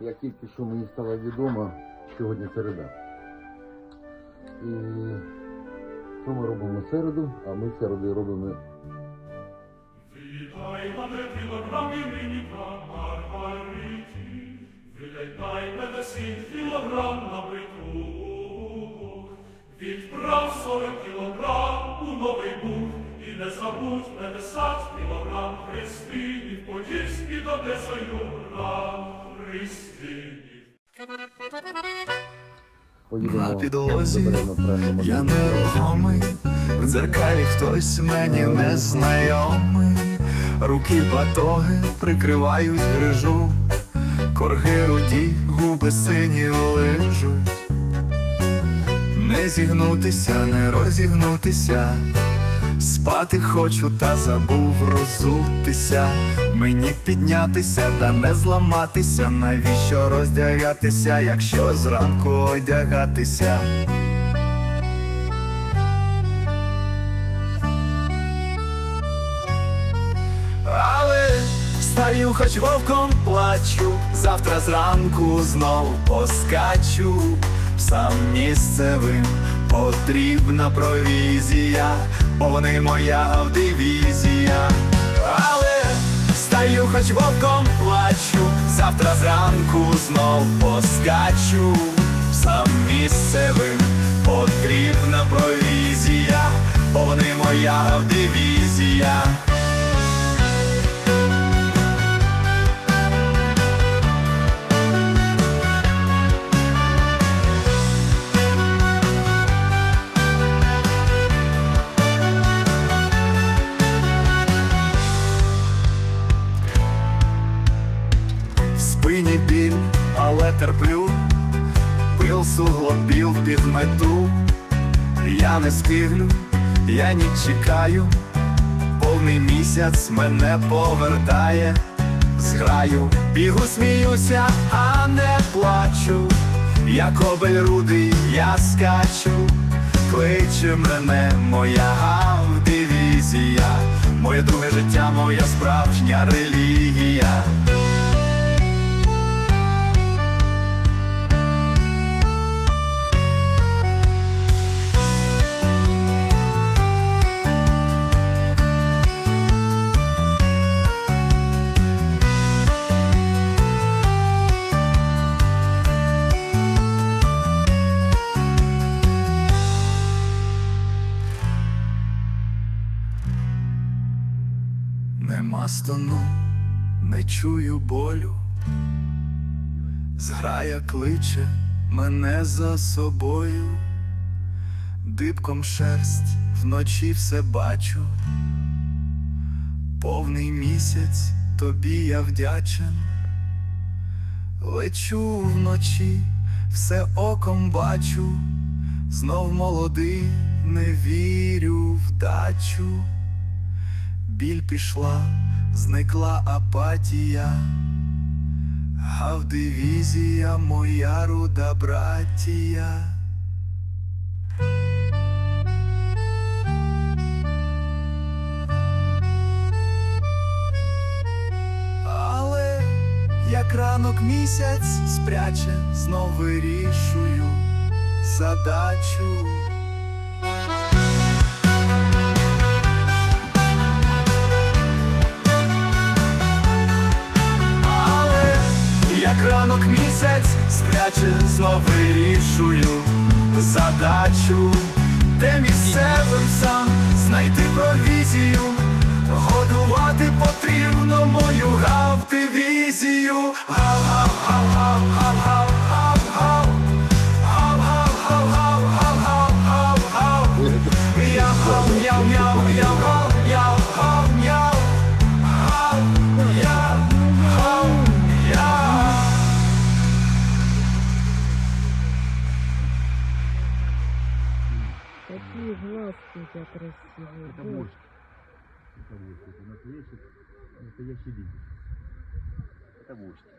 як тільки що мені стало відомо, сьогодні середа. І що ми робимо середу, а ми в середу робимо. Вітай мене сім кілограм на притулок, Відправ сорок кілограм у новий бух, І не забудь мене сад кілограм Христині, в Подільській до Десою рам На підлозі Я нерухомий, в дзеркалі хтось мені незнайомий, руки батоги прикривають грижу, корги руді, губи сині лижуть. Не зігнутися, не розігнутися, спати хочу, та забув розутися. Мені піднятися та не зламатися. Навіщо роздягатися, якщо зранку одягатися? Але стаю хоч вовком плачу, завтра зранку знов поскачу, сам місцевим потрібна провізія, бо вони моя дивізія. Але стаю хоч вовком плачу, завтра зранку знов поскачу, сам місцевим потрібна провізія, бо вони моя дивізія. Спині біль, але терплю, пил суглобіл під мету. Я не скиглю, я ні чекаю, повний місяць мене повертає, зграю, бігу, сміюся, а не плачу. Я кобель рудий, я скачу, кличе мене моя дивізія, моє друге життя, моя справжня релігія. Нема стону, не чую болю, зграя кличе мене за собою, дибком шерсть вночі все бачу, повний місяць тобі я вдячен, лечу вночі, все оком бачу, знов молодий, не вірю в дачу. Біль пішла, зникла апатія, а в дивізія моя руда братія. Але як ранок місяць спряче, знов вирішую задачу. Знов вирішую задачу, де місцевим сам знайти провізію, годувати потрібно мою гав-дивізію. Настоящий, настоящий лидер. Это вождь.